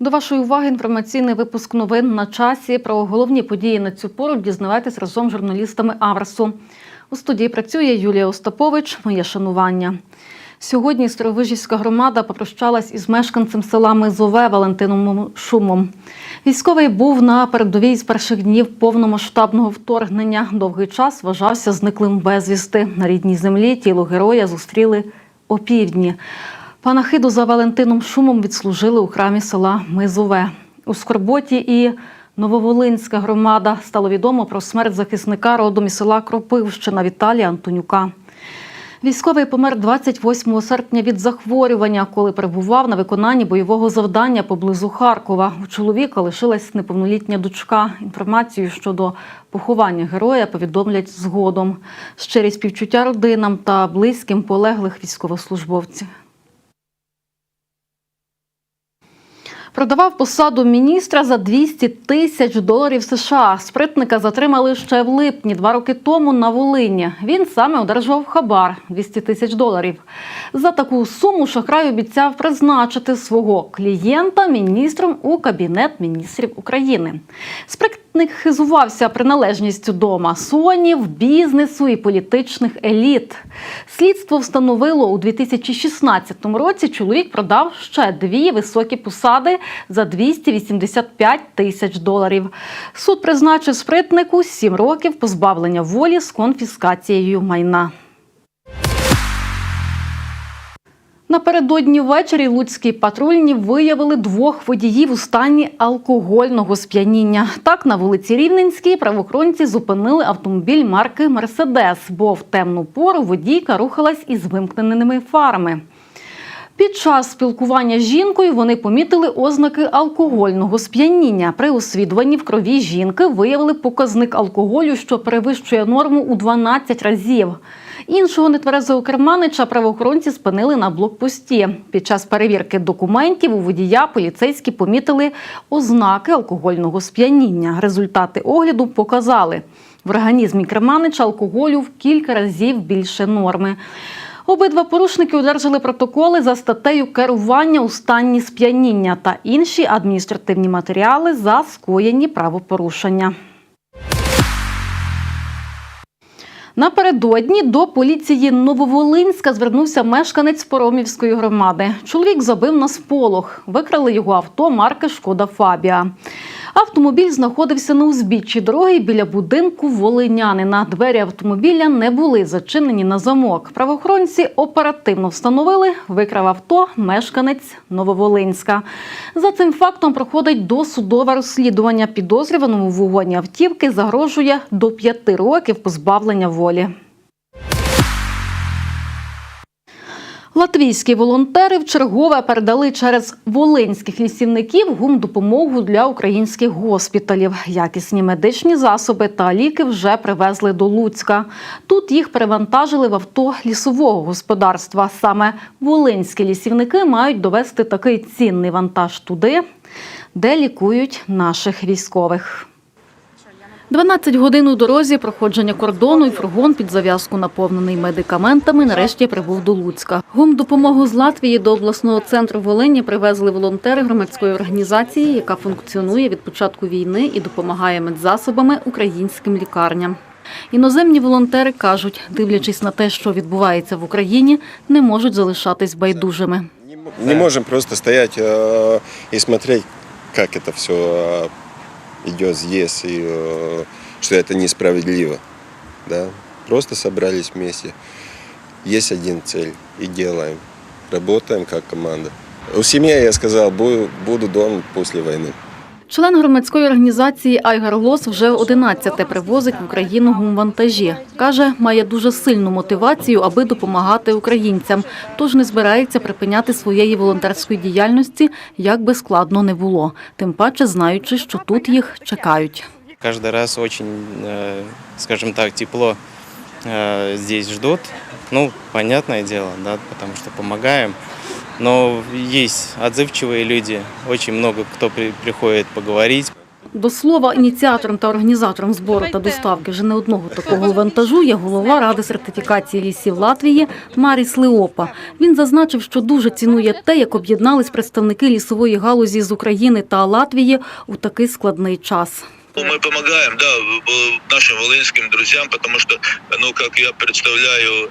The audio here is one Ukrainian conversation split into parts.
До вашої уваги інформаційний випуск новин на часі. Про головні події на цю пору дізнавайтесь разом з журналістами Аверсу. У студії працює Юлія Остапович. Моє шанування. Сьогодні Старовижівська громада попрощалась із мешканцем села Мизове Валентином Шумом. Військовий був на передовій з перших днів повномасштабного вторгнення. Довгий час вважався зниклим безвісти. На рідній землі тіло героя зустріли опівдні. Панахиду за Валентином Шумом відслужили у храмі села Мизове. У Скорботі і Нововолинська громада стало відомо про смерть захисника родом із села Кропивщина Віталія Антонюка. Військовий помер 28 серпня від захворювання, коли перебував на виконанні бойового завдання поблизу Харкова. У чоловіка лишилась неповнолітня дочка. Інформацію щодо поховання героя повідомлять згодом. Щирі співчуття родинам та близьким полеглих військовослужбовців. Продавав посаду міністра за 200 тисяч доларів США. Спритника затримали ще в липні, два роки тому на Волині. Він саме одержував хабар 200 тисяч доларів. За таку суму шахрай обіцяв призначити свого клієнта міністром у кабінет міністрів України. Спритник хизувався приналежністю до масонів, бізнесу і політичних еліт. Слідство встановило у 2016 році. Чоловік продав ще дві високі посади за 285 тисяч доларів. Суд призначив спритнику 7 років позбавлення волі з конфіскацією майна. Напередодні ввечері луцькі патрульні виявили двох водіїв у стані алкогольного сп'яніння. Так, на вулиці Рівненській правоохоронці зупинили автомобіль марки Мерседес, бо в темну пору водійка рухалась із вимкненими фарами. Під час спілкування з жінкою вони помітили ознаки алкогольного сп'яніння. При освідуванні в крові жінки виявили показник алкоголю, що перевищує норму у 12 разів. Іншого нетверезого керманича правоохоронці спинили на блокпості. Під час перевірки документів у водія поліцейські помітили ознаки алкогольного сп'яніння. Результати огляду показали в організмі керманича алкоголю в кілька разів більше норми. Обидва порушники одержали протоколи за статтею керування у стані сп'яніння та інші адміністративні матеріали за скоєні правопорушення. Напередодні до поліції Нововолинська звернувся мешканець Поромівської громади. Чоловік забив на сполох. Викрали його авто марки Шкода Фабія. Автомобіль знаходився на узбіччі дороги біля будинку волинянина. Двері автомобіля не були зачинені на замок. Правоохоронці оперативно встановили, викрав авто мешканець Нововолинська. За цим фактом проходить досудове розслідування. Підозрюваному в вогоні автівки загрожує до п'яти років позбавлення волі. Латвійські волонтери вчергове передали через волинських лісівників гумдопомогу для українських госпіталів. Якісні медичні засоби та ліки вже привезли до Луцька. Тут їх перевантажили в авто лісового господарства. Саме волинські лісівники мають довести такий цінний вантаж туди, де лікують наших військових. 12 годин у дорозі проходження кордону і фургон під зав'язку наповнений медикаментами нарешті прибув до Луцька. Гумдопомогу з Латвії до обласного центру Волині привезли волонтери громадської організації, яка функціонує від початку війни і допомагає медзасобами українським лікарням. Іноземні волонтери кажуть, дивлячись на те, що відбувається в Україні, не можуть залишатись байдужими. Не можем просто стоять э, и смотреть, как это все э, идет здесь, и э, что это несправедливо. Да? Просто собрались вместе. Есть один цель и делаем. Работаем как команда. У семьи я сказал, буду, буду после войны. Член громадської організації Айгар Лос вже 11-те привозить в Україну гумвантажі. Каже, має дуже сильну мотивацію, аби допомагати українцям, тож не збирається припиняти своєї волонтерської діяльності, як би складно не було. Тим паче, знаючи, що тут їх чекають. Каждый раз очень, э, скажем так, тепло э, здесь ждут. Ну, понятное дело, да, потому что помогаем. Но есть отзывчивые люди, очень много кто при- приходит поговорить. До слова, ініціатором та організатором збору та доставки вже не одного такого вантажу є голова ради сертифікації лісів Латвії Маріс Леопа. Він зазначив, що дуже цінує те, як об'єднались представники лісової галузі з України та Латвії у такий складний час. Ну, Мы помогаем, да, в- в- нашим волынским друзьям, потому что, ну, как я представляю, э,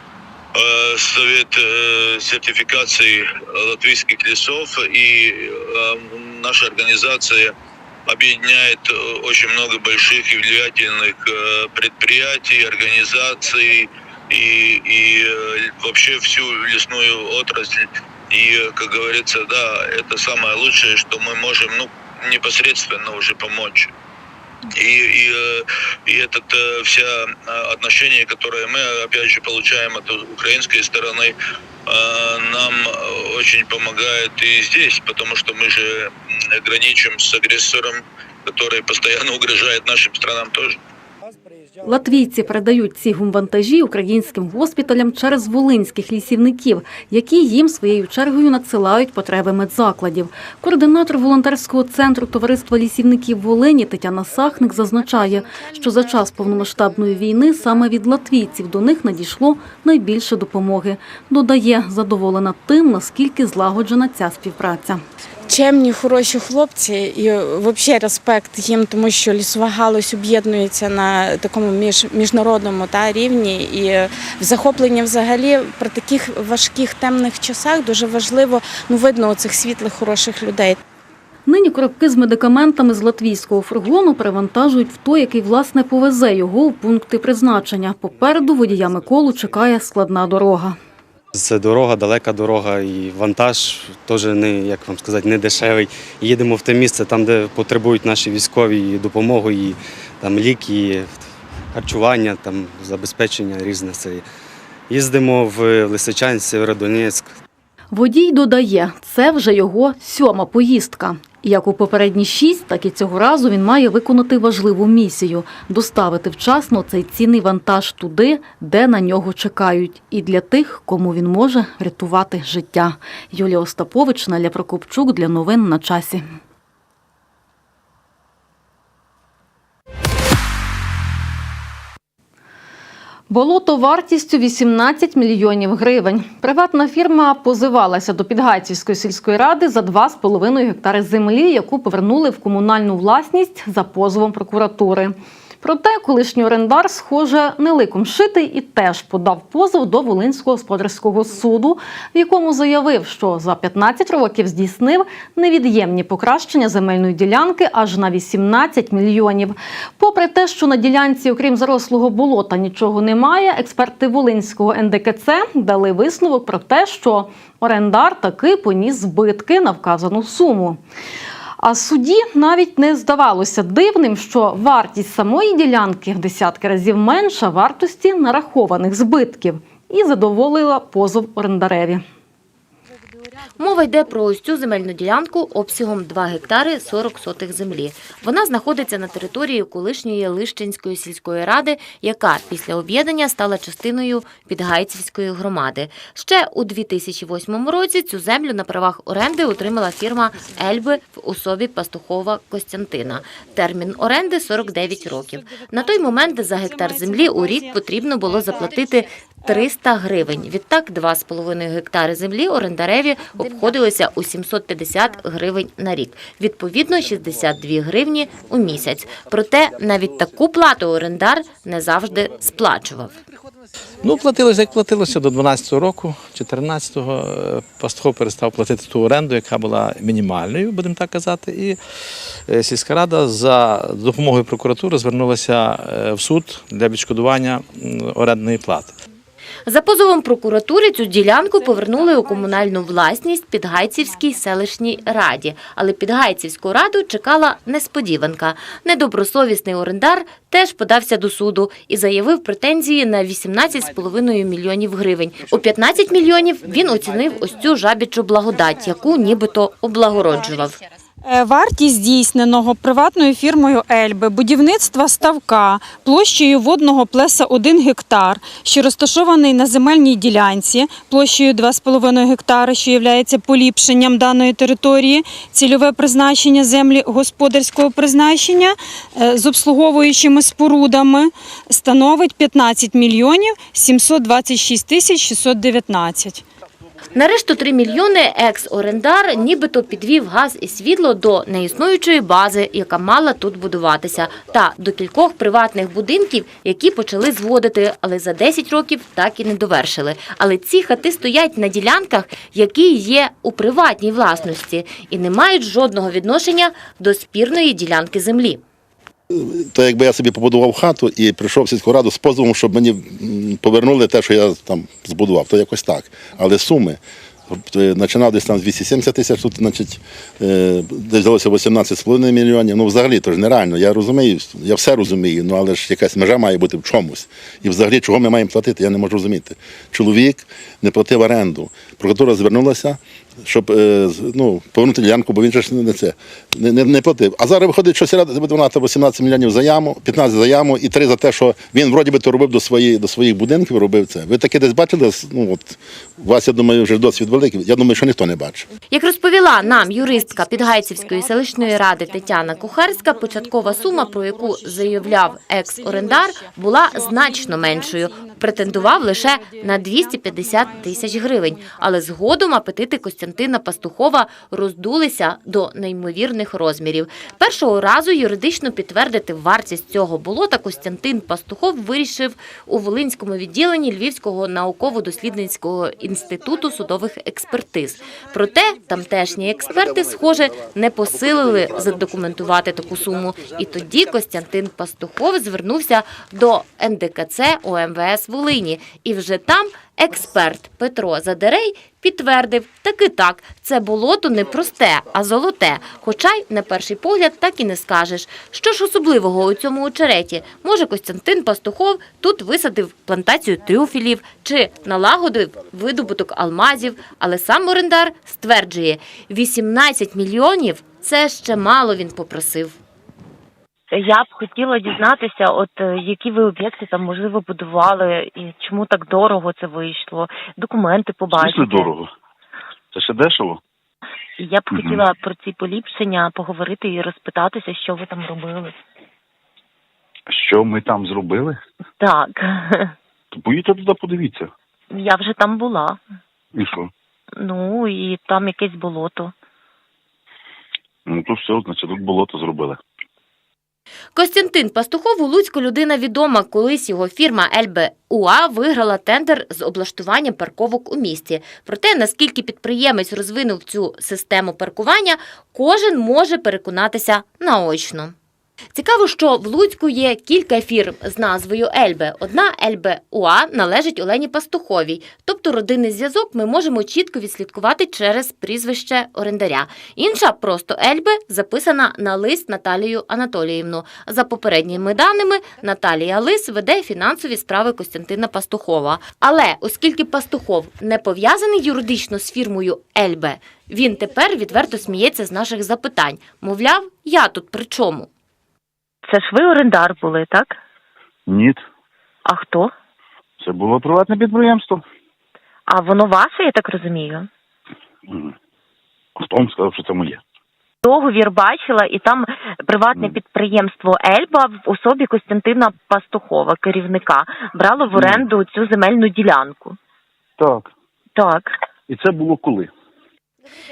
Совет э, сертификации латвийских лесов и э, наша организация объединяет э, очень много больших и влиятельных э, предприятий, организаций и, и э, вообще всю лесную отрасль. И, э, как говорится, да, это самое лучшее, что мы можем, ну, непосредственно уже помочь. И, и, э, и это э, вся э, отношение, которое мы, опять же, получаем от украинской стороны, э, нам э, очень помогает и здесь, потому что мы же м, граничим с агрессором, который постоянно угрожает нашим странам тоже. Латвійці передають ці гумвантажі українським госпіталям через волинських лісівників, які їм своєю чергою надсилають потреби медзакладів. Координатор волонтерського центру товариства лісівників Волині Тетяна Сахник зазначає, що за час повномасштабної війни саме від латвійців до них надійшло найбільше допомоги. Додає, задоволена тим, наскільки злагоджена ця співпраця. Чемні, хороші хлопці, і взагалі респект їм, тому що лісова галузь об'єднується на такому між, міжнародному та, рівні. І захоплення взагалі при таких важких темних часах дуже важливо ну, видно оцих світлих, хороших людей. Нині коробки з медикаментами з латвійського фургону перевантажують в той, який власне повезе його у пункти призначення. Попереду водія Миколу чекає складна дорога. Це дорога, далека дорога, і вантаж теж не як вам сказати, не дешевий. Їдемо в те місце, там, де потребують наші військові і допомогу, і там ліки, і харчування, там забезпечення різне. Це їздимо в Лисичань, Северодонецьк, Водій додає, це вже його сьома поїздка. Як у попередні шість, так і цього разу він має виконати важливу місію доставити вчасно цей цінний вантаж туди, де на нього чекають, і для тих, кому він може рятувати життя. Юлія Остапович, Наля Прокопчук для новин на часі. Болото вартістю 18 мільйонів гривень. Приватна фірма позивалася до Підгайцівської сільської ради за 2,5 гектари землі, яку повернули в комунальну власність за позовом прокуратури. Проте колишній орендар, схоже, не ликом шитий і теж подав позов до Волинського господарського суду, в якому заявив, що за 15 років здійснив невід'ємні покращення земельної ділянки аж на 18 мільйонів. Попри те, що на ділянці, окрім зарослого болота, нічого немає, експерти Волинського НДКЦ дали висновок про те, що орендар таки поніс збитки на вказану суму. А суді навіть не здавалося дивним, що вартість самої ділянки в десятки разів менша вартості нарахованих збитків і задоволила позов орендареві. Мова йде про ось цю земельну ділянку обсягом 2 гектари 40 сотих землі. Вона знаходиться на території колишньої Лищенської сільської ради, яка після об'єднання стала частиною Підгайцівської громади. Ще у 2008 році цю землю на правах оренди отримала фірма Ельби в особі Пастухова Костянтина. Термін оренди 49 років. На той момент за гектар землі у рік потрібно було заплатити 300 гривень. Відтак 2,5 гектари землі орендареві обходилися у 750 гривень на рік. Відповідно, 62 гривні у місяць. Проте навіть таку плату орендар не завжди сплачував. Ну, платилося, як платилося до 12-го року, 14-го е, перестав платити ту оренду, яка була мінімальною, будемо так казати. І е, сільська рада за допомогою прокуратури звернулася е, в суд для відшкодування орендної плати. За позовом прокуратури цю ділянку повернули у комунальну власність Підгайцівській селищній раді. Але Підгайцівську раду чекала несподіванка. Недобросовісний орендар теж подався до суду і заявив претензії на 18,5 мільйонів гривень. У 15 мільйонів він оцінив ось цю жабічу благодать, яку нібито облагороджував. Е, Вартість здійсненого приватною фірмою Ельби будівництва ставка площею водного плеса 1 гектар, що розташований на земельній ділянці площею 2,5 гектари, що є поліпшенням даної території, цільове призначення землі господарського призначення е, з обслуговуючими спорудами становить 15 мільйонів 726 тисяч 619. На решту 3 мільйони екс-орендар нібито підвів газ і світло до неіснуючої бази, яка мала тут будуватися, та до кількох приватних будинків, які почали зводити, але за 10 років так і не довершили. Але ці хати стоять на ділянках, які є у приватній власності, і не мають жодного відношення до спірної ділянки землі. То якби я собі побудував хату і прийшов в сільську раду з позовом, щоб мені повернули те, що я там збудував, то якось так. Але суми. е, Починав десь там з 270 тисяч, тут, значить, е, десь вдалося 18,5 мільйонів. Ну, взагалі, то ж нереально. Я розумію, я все розумію, ну але ж якась межа має бути в чомусь. І взагалі, чого ми маємо платити, я не можу розуміти. Чоловік не платив оренду. Прокуратура звернулася, щоб е, ну, повернути ділянку, бо він же ж не це не, не, не платив. А зараз виходить, що сільрада буде вона 18 мільйонів за яму, 15 за яму і 3 за те, що він вроді би то робив до, свої, до своїх будинків, робив це. Ви таке десь бачили? Ну, от, у вас, я думаю, вже досвід великий. Я думаю, що ніхто не бачив. Як розповіла нам юристка Підгайцівської селищної ради Тетяна Кухарська, початкова сума, про яку заявляв екс-орендар, була значно меншою. Претендував лише на 250 тисяч гривень. Але згодом апетити Костянтина Пастухова роздулися до неймовірних розмірів. Першого разу юридично підтвердити вартість цього болота Костянтин Пастухов вирішив у Волинському відділенні Львівського науково-дослідницького інституту судових експертиз. Проте тамтешні експерти, схоже, не посилили задокументувати таку суму. І тоді Костянтин Пастухов звернувся до НДКЦ ОМВС Волині. І вже там експерт Петро Задерей підтвердив, таки так, це болото не просте, а золоте. Хоча й на перший погляд так і не скажеш. Що ж особливого у цьому очереті? Може, Костянтин Пастухов тут висадив плантацію трюфелів чи налагодив видобуток алмазів, але сам орендар стверджує, 18 мільйонів – це ще мало він попросив. Я б хотіла дізнатися, от е, які ви об'єкти там можливо будували, і чому так дорого це вийшло, документи побачити. Звісно, дорого. Це ще дешево. Я б хотіла про ці поліпшення поговорити і розпитатися, що ви там робили. Що ми там зробили? Так, То поїдьте туди, подивіться. я вже там була. І що? Ну і там якесь болото. Ну то все, значить, тут болото зробили. Костянтин Пастухов у Луцьку людина відома. Колись його фірма «ЛБУА» виграла тендер з облаштування парковок у місті. Проте, наскільки підприємець розвинув цю систему паркування, кожен може переконатися наочно. Цікаво, що в Луцьку є кілька фірм з назвою Ельбе. Одна Ельбе УА належить Олені Пастуховій, тобто родинний зв'язок ми можемо чітко відслідкувати через прізвище орендаря. Інша просто Ельбе записана на лист Наталію Анатоліївну. За попередніми даними, Наталія Лис веде фінансові справи Костянтина Пастухова. Але оскільки Пастухов не пов'язаний юридично з фірмою Ельбе, він тепер відверто сміється з наших запитань. Мовляв, я тут при чому? Це ж ви орендар були, так? Ні. А хто? Це було приватне підприємство. А воно ваше, я так розумію. Хто вам сказав, що це моє? Договір бачила, і там приватне підприємство Ельба в особі Костянтина Пастухова, керівника, брало в оренду цю земельну ділянку. Так. Так. І це було коли?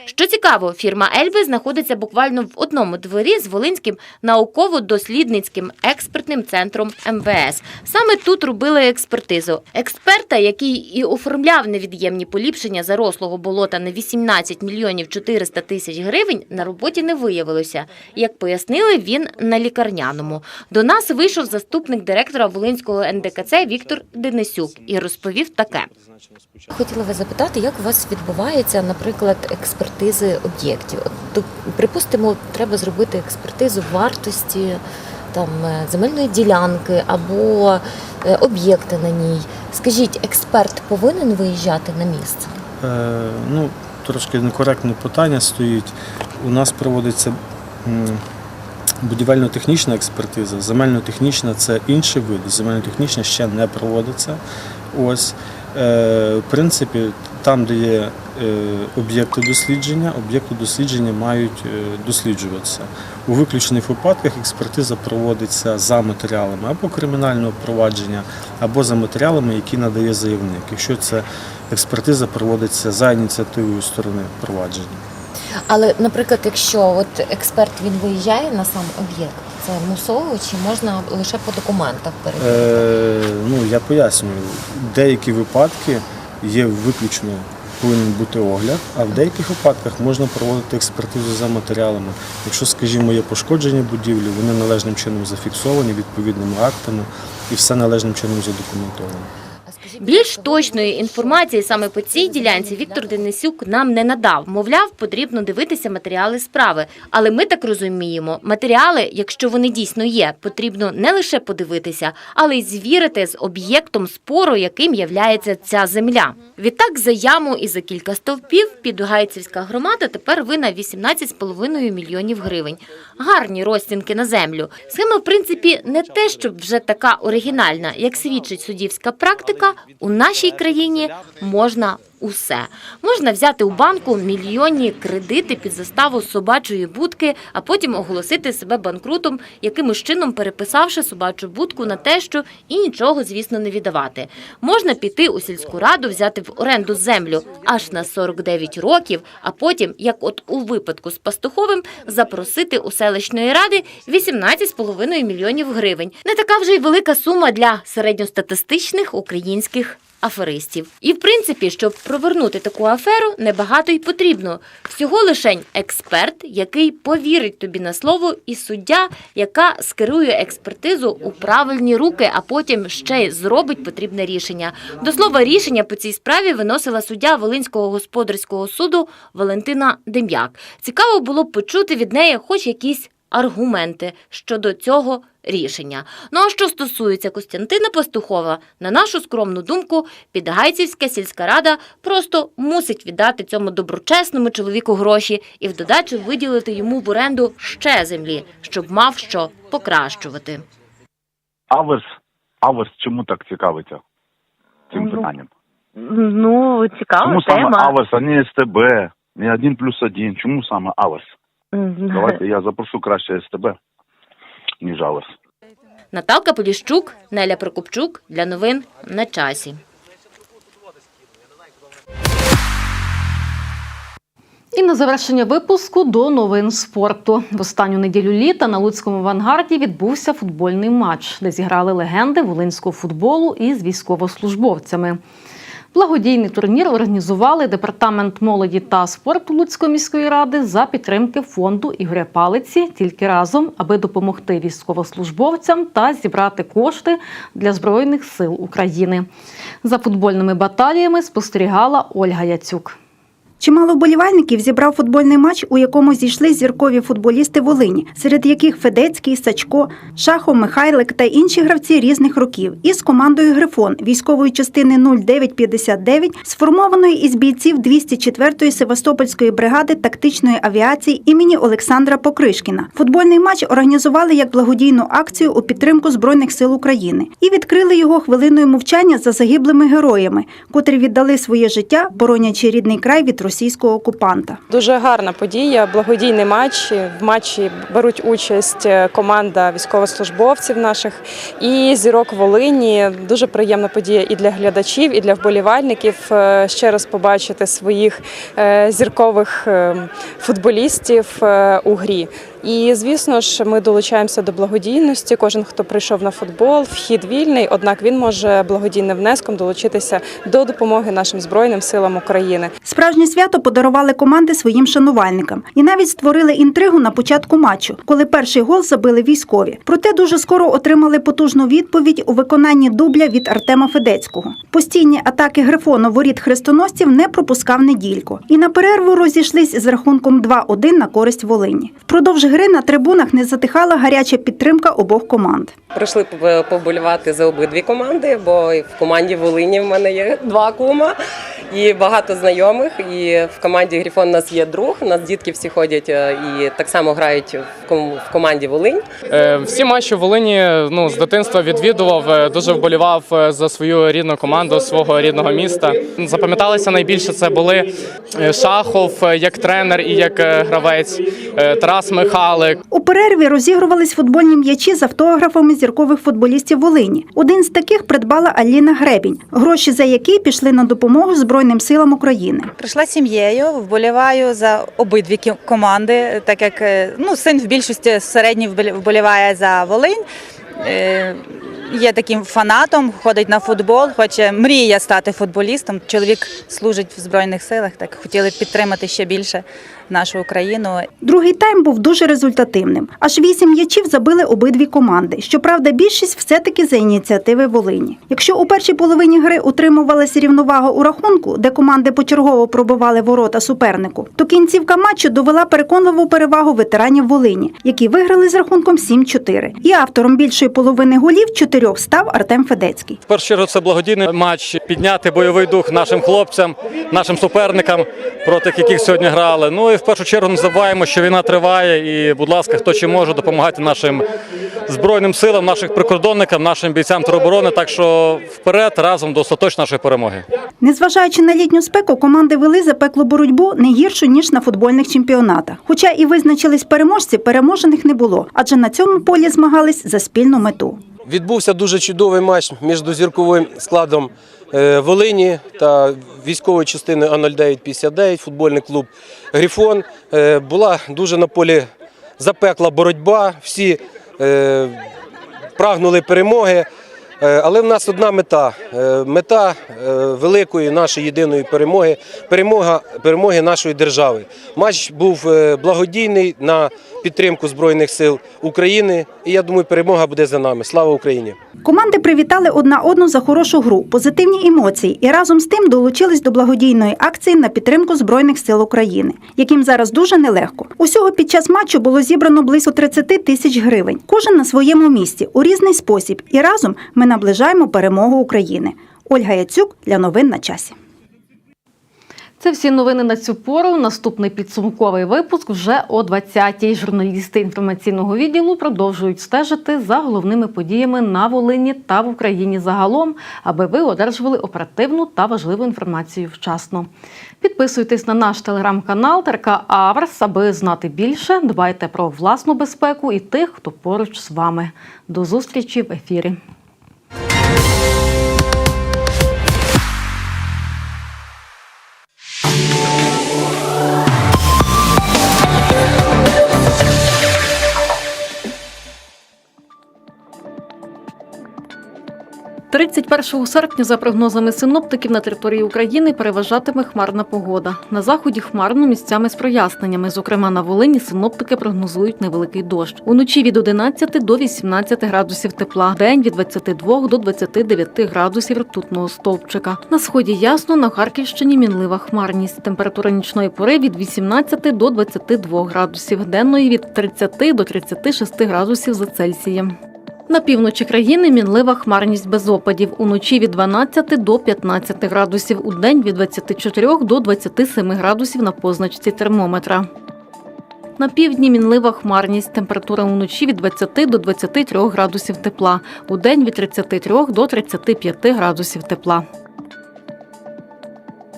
Що цікаво, фірма Ельби знаходиться буквально в одному дворі з Волинським науково-дослідницьким експертним центром МВС. Саме тут робили експертизу. Експерта, який і оформляв невід'ємні поліпшення зарослого болота на 18 мільйонів 400 тисяч гривень, на роботі не виявилося. Як пояснили, він на лікарняному. До нас вийшов заступник директора Волинського НДКЦ Віктор Денисюк і розповів таке. Хотіла вас запитати, як у вас відбувається, наприклад, експертизи об'єктів? Припустимо, треба зробити експертизу вартості там е, земельної ділянки або е, об'єкти на ній. Скажіть, експерт повинен виїжджати на місце? Е, ну, трошки некоректне питання стоїть. у нас проводиться будівельно-технічна експертиза. Земельно-технічна це інший вид. Земельно-технічна ще не проводиться. Ось. Е, в принципі, там, де є е, об'єкти дослідження, об'єкти дослідження мають е, досліджуватися. У виключених випадках експертиза проводиться за матеріалами або кримінального провадження, або за матеріалами, які надає заявник. Якщо це експертиза проводиться за ініціативою сторони провадження. Але, наприклад, якщо от експерт він виїжджає на сам об'єкт, це мусово чи можна лише по документах перевірити? Е, ну, я пояснюю, деякі випадки є виключно повинен бути огляд, а в деяких випадках можна проводити експертизу за матеріалами. Якщо, скажімо, є пошкодження будівлі, вони належним чином зафіксовані відповідними актами і все належним чином задокументовано. Більш точної інформації саме по цій ділянці Віктор Денисюк нам не надав. Мовляв, потрібно дивитися матеріали справи. Але ми так розуміємо, матеріали, якщо вони дійсно є, потрібно не лише подивитися, але й звірити з об'єктом спору, яким являється ця земля. Відтак за яму і за кілька стовпів Підгайцівська громада тепер вина 18,5 мільйонів гривень. Гарні розцінки на землю. Схема, в принципі, не те, щоб вже така оригінальна, як свідчить суддівська практика. У нашій країні можна усе. Можна взяти у банку мільйонні кредити під заставу собачої будки, а потім оголосити себе банкрутом, якимось чином переписавши собачу будку на те, що і нічого, звісно, не віддавати. Можна піти у сільську раду, взяти в оренду землю аж на 49 років, а потім, як от у випадку з Пастуховим, запросити у селищної ради 18,5 мільйонів гривень. Не така вже й велика сума для середньостатистичних українських аферистів. І в принципі, щоб провернути таку аферу, небагато й потрібно. Всього лишень експерт, який повірить тобі на слово, і суддя, яка скерує експертизу у правильні руки, а потім ще й зробить потрібне рішення. До слова, рішення по цій справі виносила суддя Волинського господарського суду Валентина Дем'як. Цікаво було почути від неї хоч якісь аргументи щодо цього рішення. Ну а що стосується Костянтина Пастухова, на нашу скромну думку, Підгайцівська сільська рада просто мусить віддати цьому доброчесному чоловіку гроші і в додачу виділити йому в оренду ще землі, щоб мав що покращувати. Аверс, Аверс чому так цікавиться цим Ну, питанням? Ну, цікава Чому саме тема. Аверс, а не СТБ, не один плюс один? Чому саме Аверс? Давайте я запрошу краще СТБ, ніж Аверс. Наталка Поліщук, Неля Прокопчук для новин на часі. І на завершення випуску до новин спорту. В останню неділю літа на Луцькому авангарді відбувся футбольний матч, де зіграли легенди волинського футболу із військовослужбовцями. Благодійний турнір організували департамент молоді та спорту Луцької міської ради за підтримки фонду Ігоря Палиці тільки разом, аби допомогти військовослужбовцям та зібрати кошти для збройних сил України. За футбольними баталіями спостерігала Ольга Яцюк. Чимало вболівальників зібрав футбольний матч, у якому зійшли зіркові футболісти Волині, серед яких Федецький, Сачко, Шахов, Михайлик та інші гравці різних років. Із командою Грифон військової частини 0959, сформованої із бійців 204-ї Севастопольської бригади тактичної авіації імені Олександра Покришкіна. Футбольний матч організували як благодійну акцію у підтримку Збройних сил України і відкрили його хвилиною мовчання за загиблими героями, котрі віддали своє життя, боронячи рідний край від російського окупанта. Дуже гарна подія, благодійний матч. В матчі беруть участь е, команда військовослужбовців наших і зірок Волині. Дуже приємна подія і для глядачів, і для вболівальників. Е, Ще раз побачити своїх е, зіркових е, футболістів у грі. І звісно ж, ми долучаємося до благодійності. Кожен, хто прийшов на футбол, вхід вільний, однак він може благодійним внеском долучитися до допомоги нашим збройним силам України. Справжнє свято подарували команди своїм шанувальникам і навіть створили інтригу на початку матчу, коли перший гол забили військові. Проте дуже скоро отримали потужну відповідь у виконанні дубля від Артема Федецького. Постійні атаки грифону воріт хрестоносців не пропускав неділько. І на перерву розійшлись з рахунком 2-1 на користь Волині. Впродовж гри на трибунах не затихала гаряча підтримка обох команд. Прийшли пов- поболівати за обидві команди, бо в команді Волині в мене є два кума. І багато знайомих. І в команді Грифон у нас є друг. У нас дітки всі ходять е, і так само грають в ком- в команді Волинь. Е, Всі матчі в Волині ну, з дитинства відвідував, е, дуже вболівав за свою рідну команду свого рідного міста. Запам'яталися найбільше це були Шахов як тренер і як гравець, Тарас Михалик, У перерві розігрувались футбольні м'ячі з автографами зіркових футболістів Волині. Один з таких придбала Аліна Гребінь, гроші за які пішли на допомогу Збройним силам України. Прийшла сім'єю, вболіваю за обидві команди, так як е, ну, син в більшості середній вболіває за Волинь. Е, Є таким фанатом, ходить на футбол, хоче мріє стати футболістом. Чоловік служить в Збройних силах, так хотіли підтримати ще більше нашу Україну. Другий тайм був дуже результативним. Аж вісім м'ячів забили обидві команди. Щоправда, більшість все-таки за ініціативи Волині. Якщо у першій половині гри утримувалася рівновага у рахунку, де команди почергово пробивали ворота супернику, то кінцівка матчу довела переконливу перевагу ветеранів Волині, які виграли з рахунком 7-4. І автором більшої половини голів чотирьох став Артем Федецький. В першу чергу це благодійний матч підняти бойовий дух нашим хлопцям, нашим суперникам, проти яких сьогодні грали. Ну і в першу чергу не забуваємо, що війна триває. І, будь ласка, хто чи може допомагати нашим збройним силам, нашим прикордонникам, нашим бійцям тероборони. Так що вперед разом до остаточної нашої перемоги. Незважаючи на літню спеку, команди вели запеклу боротьбу не гіршу ніж на футбольних чемпіонатах. Хоча і визначились переможці, переможених не було, адже на цьому полі змагались за спільну мету. Відбувся дуже чудовий матч між зірковим складом Волині та військовою частиною А0959, футбольний клуб Грифон. Е, Була дуже на полі запекла боротьба, всі е, прагнули перемоги. Е, Але в нас одна мета Е, мета е, великої нашої єдиної перемоги перемоги нашої держави. Матч був е, благодійний на підтримку Збройних сил України. І я думаю, перемога буде за нами. Слава Україні! Команди привітали одна одну за хорошу гру, позитивні емоції і разом з тим долучились до благодійної акції на підтримку Збройних сил України, яким зараз дуже нелегко. Усього під час матчу було зібрано близько 30 тисяч гривень. Кожен на своєму місці у різний спосіб. І разом ми наближаємо перемогу України. Ольга Яцюк для новин на часі. Це всі новини на цю пору. Наступний підсумковий випуск вже о 20-й. Журналісти інформаційного відділу продовжують стежити за головними подіями на Волині та в Україні загалом, аби ви одержували оперативну та важливу інформацію вчасно. Підписуйтесь на наш телеграм-канал ТРК Аверс, аби знати більше. Дбайте про власну безпеку і тих, хто поруч з вами. До зустрічі в ефірі. – 31 серпня, за прогнозами синоптиків, на території України переважатиме хмарна погода. На заході хмарно місцями з проясненнями. Зокрема, на Волині синоптики прогнозують невеликий дощ. Уночі від 11 до 18 градусів тепла, день від 22 до 29 градусів ртутного стовпчика. На сході ясно, на Харківщині мінлива хмарність. Температура нічної пори від 18 до 22 градусів, денної від 30 до 36 градусів за Цельсієм. На півночі країни мінлива хмарність без опадів. Уночі від 12 до 15 градусів, у день від 24 до 27 градусів на позначці термометра. На півдні мінлива хмарність. Температура уночі від 20 до 23 градусів тепла. У день від 33 до 35 градусів тепла.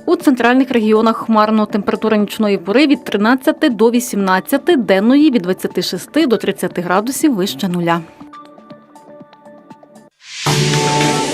У центральних регіонах хмарно. Температура нічної пори від 13 до 18, денної від 26 до 30 градусів вище нуля. Música